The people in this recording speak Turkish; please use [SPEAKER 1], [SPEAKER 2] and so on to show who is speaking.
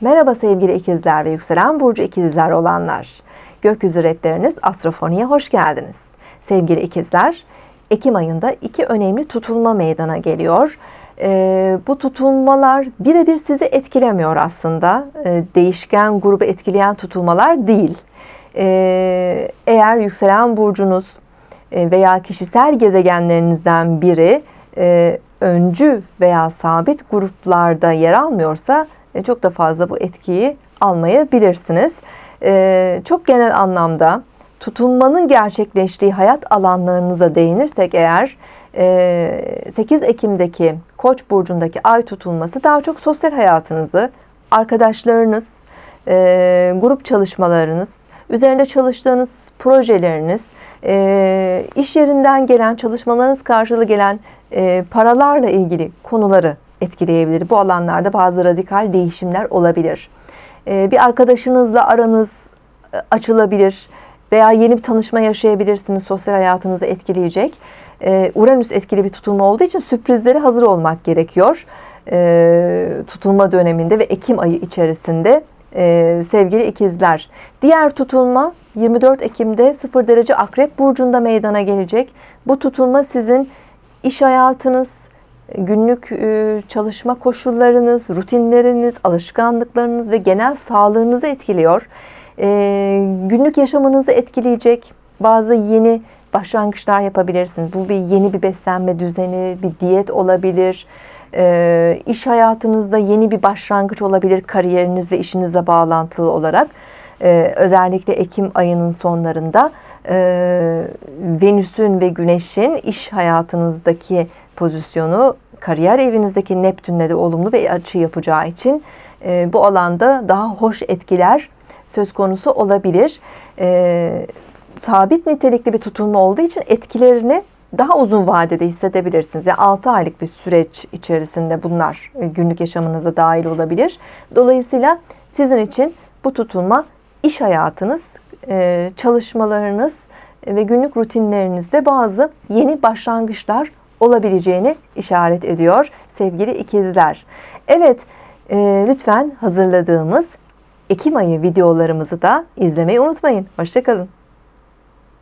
[SPEAKER 1] Merhaba sevgili ikizler ve yükselen burcu ikizler olanlar. Gökyüzü rehberiniz Astrofoni'ye hoş geldiniz. Sevgili ikizler, Ekim ayında iki önemli tutulma meydana geliyor. Ee, bu tutulmalar birebir sizi etkilemiyor aslında. Ee, değişken grubu etkileyen tutulmalar değil. Ee, eğer yükselen burcunuz e, veya kişisel gezegenlerinizden biri e, öncü veya sabit gruplarda yer almıyorsa e, çok da fazla bu etkiyi almayabilirsiniz. E, çok genel anlamda tutulmanın gerçekleştiği hayat alanlarınıza değinirsek eğer 8 Ekim'deki Koç burcundaki ay tutulması daha çok sosyal hayatınızı, arkadaşlarınız, grup çalışmalarınız, üzerinde çalıştığınız projeleriniz, iş yerinden gelen çalışmalarınız karşılığı gelen paralarla ilgili konuları etkileyebilir. Bu alanlarda bazı radikal değişimler olabilir. Bir arkadaşınızla aranız açılabilir veya yeni bir tanışma yaşayabilirsiniz. Sosyal hayatınızı etkileyecek. Uranüs etkili bir tutulma olduğu için sürprizlere hazır olmak gerekiyor. Tutulma döneminde ve Ekim ayı içerisinde sevgili ikizler. Diğer tutulma 24 Ekim'de 0 derece akrep burcunda meydana gelecek. Bu tutulma sizin iş hayatınız, günlük çalışma koşullarınız, rutinleriniz, alışkanlıklarınız ve genel sağlığınızı etkiliyor. Günlük yaşamınızı etkileyecek bazı yeni başlangıçlar yapabilirsiniz. Bu bir yeni bir beslenme düzeni, bir diyet olabilir. İş hayatınızda yeni bir başlangıç olabilir kariyeriniz ve işinizle bağlantılı olarak. Özellikle Ekim ayının sonlarında Venüs'ün ve Güneş'in iş hayatınızdaki pozisyonu kariyer evinizdeki Neptün'le de olumlu bir açı yapacağı için e, bu alanda daha hoş etkiler söz konusu olabilir. E, sabit nitelikli bir tutulma olduğu için etkilerini daha uzun vadede hissedebilirsiniz. Yani 6 aylık bir süreç içerisinde bunlar e, günlük yaşamınıza dahil olabilir. Dolayısıyla sizin için bu tutulma iş hayatınız, e, çalışmalarınız ve günlük rutinlerinizde bazı yeni başlangıçlar olabileceğini işaret ediyor sevgili ikizler. Evet, e, lütfen hazırladığımız Ekim ayı videolarımızı da izlemeyi unutmayın. Hoşçakalın.